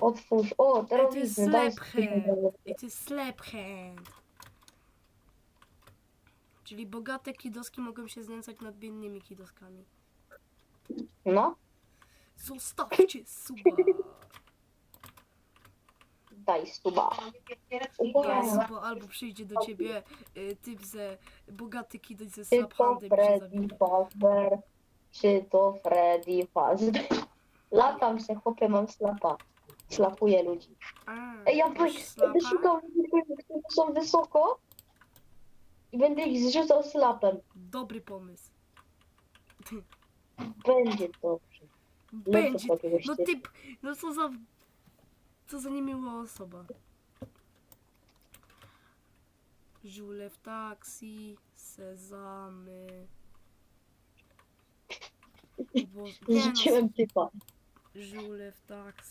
Otwórz. O, jest terroryzm. Daj slap spokój. hand. Ej, to jest slap hand. Czyli bogate kidoski mogą się znęcać nad biednymi kidoskami. No, Zostawcie suba. daj bo albo przyjdzie do ciebie y, typ ze bogaty kidoś ze Czy slap to handem i cię Freddy zabije. Fazbear? Czy to Freddy Fazbear? Latam się, chłopie, mam slapa. Slapuję ludzi. A, Ej, ja będę slapa? będę szukał ludzi, którzy są wysoko i będę ich zrzucał slapem. Dobry pomysł. Będzie dobrze. Będzie. takiego No typ, no co za... Co za niemiła osoba. Żule w taksi, sezamy. O Boże, nie no, Zrzuciłem typa. żule w taksi.